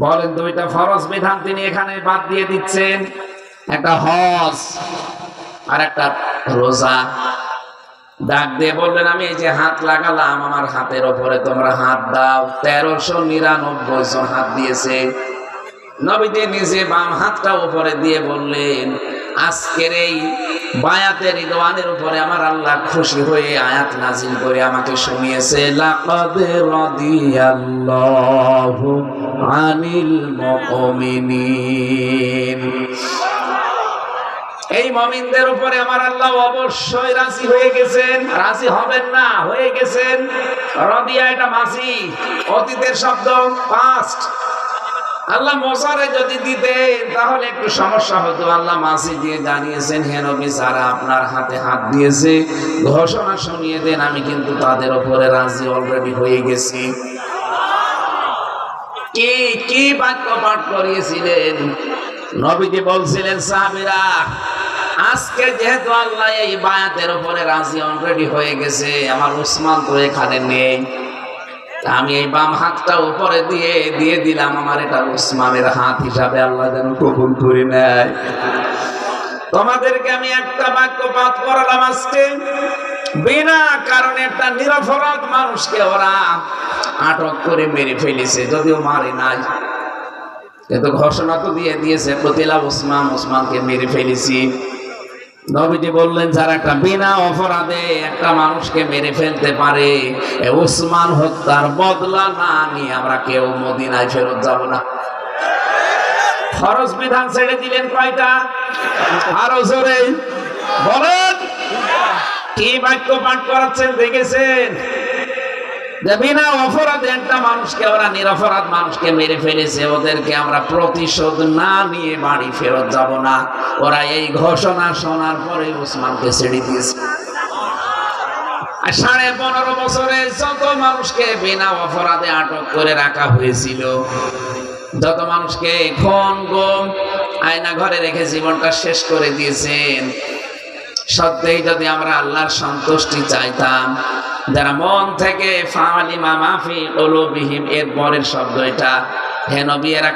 বলেন দুইটা ফরজ বিধান তিনি এখানে বাদ দিয়ে দিচ্ছেন। একটা হজ আর একটা রোজা। ডাক দিয়ে বললেন, আমি এই যে হাত লাগালাম, আমার হাতের ওপরে তোমরা হাত দাও। তেরোশো নিরানব্বই জন হাত দিয়েছে। নবীজি নিজে বাম হাতটা উপরে দিয়ে বললেন, আজকের এই বায়াতের রিদওয়ানের উপরে আমার আল্লাহ খুশি হয়ে আয়াত নাজিল করে আমাকে শুনিয়েছে, লাকাদ রাদিয়াল্লাহু এই মমিনদের উপরে আমার আল্লাহ অবশ্যই রাজি হয়ে গেছেন। রাজি হবেন না, হয়ে গেছেন। রদিয়া এটা মাসি অতীতের শব্দ পাস্ট আল্লাহ মশারে যদি দিতেন, তাহলে একটু সমস্যা হতো। আল্লাহ মাসি দিয়ে জানিয়েছেন, হে নবী, যারা আপনার হাতে হাত দিয়েছে, ঘোষণা শুনিয়ে দেন, আমি কিন্তু তাদের উপরে রাজি অলরেডি হয়ে গেছি। কি কি বাক্য পাঠ করিয়েছিলেন? নবীজি বলছিলেন, সাহাবীরা, আজকে যেহেতু আল্লাহ এই বায়াতের উপরে রাজি অলরেডি হয়ে গেছে, আমার উসমান তো এখানে নেই। আমি এই বাম হাতটা উপরে দিয়ে দিয়ে দিলাম, আমার এটা উসমানের হাত হিসাবে আল্লাহ যেন কবুল করে নেয়। তোমাদেরকে আমি একটা বাক্য পাঠ করালাম আজকে। বিনা কারণে একটা নিরপরাধ মানুষকে ওরা আটক করে মেরে ফেলেছে, যদিও মারে নাই। কিন্তু ঘোষণা তো দিয়ে দিয়েছে প্রতিলা উসমান উসমানকে মেরে ফেলেছি। নবীজি বললেন, যারা একটা বিনা অপরাধে একটা মানুষকে মেরে ফেলতে পারে, এ উসমান হত্যার বদলা না নিয়ে আমরা কেউ মদিনায় ফেরত যাব না। ফরজ বিধান ছেড়ে দিলেন কয়টা? আরও জোরে বলেন। কি বাক্য পাঠ করাচ্ছেন দেখেছেন? বিনা অপরাধে একটা মানুষকে মানুষকে মেরে ফেলেছে, ওদেরকে আমরা প্রতিশোধ না নিয়ে বাড়ি ফেরত যাব না। ওরা এই ঘোষণা শোনার পরে উসমানকে ছেড়ে দিয়েছে। সাড়ে পনেরো বছরে যত মানুষকে বিনা অপরাধে আটক করে রাখা হয়েছিল, যত মানুষকে খুন গুম আয়না ঘরে রেখে জীবনটা শেষ করে দিয়েছেন সত্যিই যদি আমরা আল্লাহর সন্তুষ্টি চাইতাম, যারা মন থেকে ফালি মামাফি ওলবিহীন এর পরের শব্দ এটা।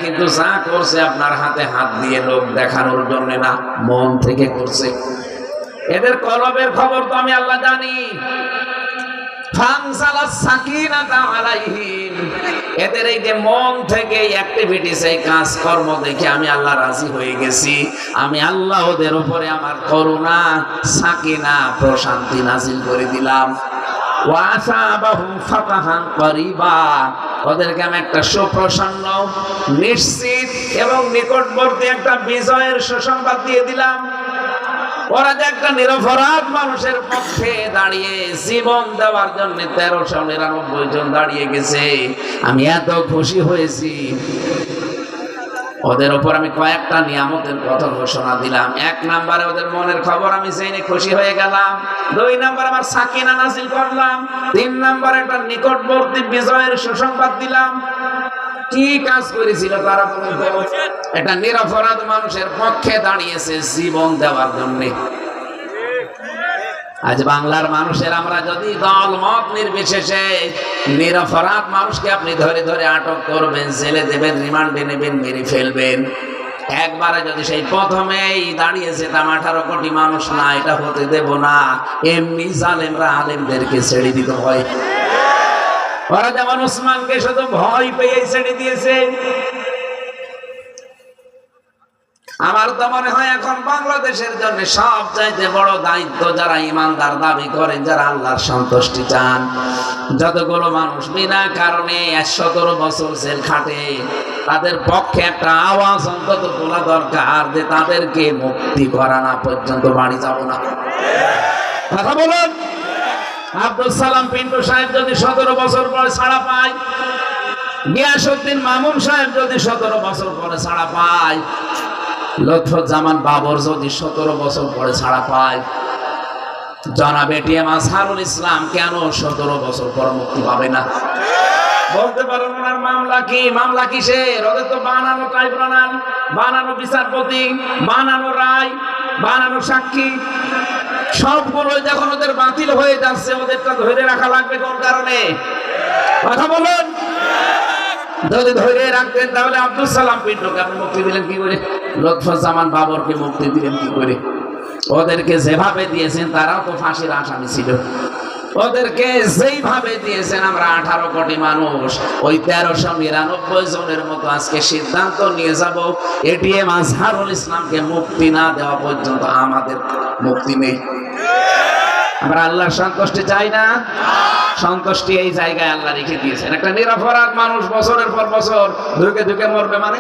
কিন্তু যা করছে আপনার হাতে হাত দিয়ে লোক দেখানোর জন্য না, মন থেকে করছে। এদের কলবের খবর তো আমি আল্লাহ জানি। এদের এই যে মন থেকে অ্যাক্টিভিটিস এই কাজকর্ম দেখে আমি আল্লাহ রাজি হয়ে গেছি। আমি আল্লাহ ওদের উপরে আমার করুণা, সাকিনা, প্রশান্তি নাজিল করে দিলাম। ওদেরকে আমি একটা সুপ্রসন্ন, নিশ্চিত এবং নিকটবর্তী একটা বিজয়ের সুসংবাদ দিয়ে দিলাম। ওরা যে একটা নিরপরাধ মানুষের পক্ষে দাঁড়িয়ে জীবন দেওয়ার জন্য তেরোশো নিরানব্বই জন দাঁড়িয়ে গেছে। আমি এত খুশি হয়েছি। ওদের ওপর আমি কয়েকটা নিয়ামতের কথা ঘোষণা দিলাম। এক নাম্বারে ওদের মনের খবর আমি জেনে খুশি হয়ে গেলাম। দুই নাম্বার আমার সাকিনা নাসিল করলাম। তিন নাম্বার একটা নিকটবর্তী বিজয়ের সুসংবাদ দিলাম। কি কাজ করেছিল তারা বলুন? একটা নিরপরাধ মানুষের পক্ষে দাঁড়িয়েছে জীবন দেওয়ার জন্য। আজ বাংলার মানুষের আমরা যদি দল, মত নির্বিশেষে নিরপরাধ মানুষকে আপনি ধরে ধরে আটক করবেন, জেলে দেবেন, রিমান্ডে নেবেন, মেরে ফেলবেন। একবারে যদি সেই প্রথমেই দাঁড়িয়েছে তাম আঠারো কোটি মানুষ না, এটা হতে দেব না। এমনি জালেমরা আলেমদেরকে ছেড়ে দিতে হয়। ওরা যেমন শুধু ভয় পেয়ে ছেড়ে দিয়েছে, আমার তো মনে হয় এখন বাংলাদেশের জন্য সব চাইতে বড় দায়িত্ব যারা ইমানদার দাবি করেন যারা আল্লাহর সন্তুষ্টি চান। যতগুলো মানুষ বিনা কারণে সতেরো বছর জেল খাটে, তাদের পক্ষে একটা আওয়াজ অন্তত তোলা দরকার যে তাদেরকে মুক্তি করা না পর্যন্ত বাড়ি যাব না। কথা বলুন। আব্দুল সালাম পিন্টু সাহেব যদি সতেরো বছর পরে ছাড়া পায়। গিয়াসুদ্দিন মামুন সাহেব যদি সতেরো বছর পরে ছাড়া পায়। লুৎফুজ্জামান বাবর যদি সতেরো বছর পরে ছাড়া পায়। জনাব এটিএম আজহারুল ইসলাম কেন সতেরো বছর পর মুক্তি পাবে না? বলতে পারেন ওনার মামলা কি? মামলা কিসের? ওদের তো বানানো ট্রাইব্যুনাল, বানানো বিচারপতি, বানানো রায়, বানানো সাক্ষী। যখন ওদের বাতিল হয়ে যাচ্ছে, ওদেরটা ধরে রাখা লাগবে কোন কারণে? কথা বলুন। যদি ধরে রাখতেন, তাহলে আব্দুল সালাম আপনি মুক্তি দিলেন কি করে? বাবরকে মুক্তি দিলেন কি করে? ওদেরকে যেভাবে দিয়েছেন, তারাও তো ফাঁসির আসামি ছিল। ওদেরকে যেইভাবে দিয়েছেন, আমরা আঠারো কোটি মানুষ। ওই তেরোশো নিরানব্বই জনের মতো আজকে সিদ্ধান্ত নিয়ে যাব। এটিএম আজহারুল ইসলামকে মুক্তি না দেওয়া পর্যন্ত আমাদের মুক্তি নেই। আমরা আল্লাহর সন্তুষ্টি চাই না। সন্তুষ্টি এই জায়গায় আল্লাহ রেখে দিয়েছেন। একটা নিরাপরাধ মানুষ বছরের পর বছর ধুকে ধুকে মরবে মানে?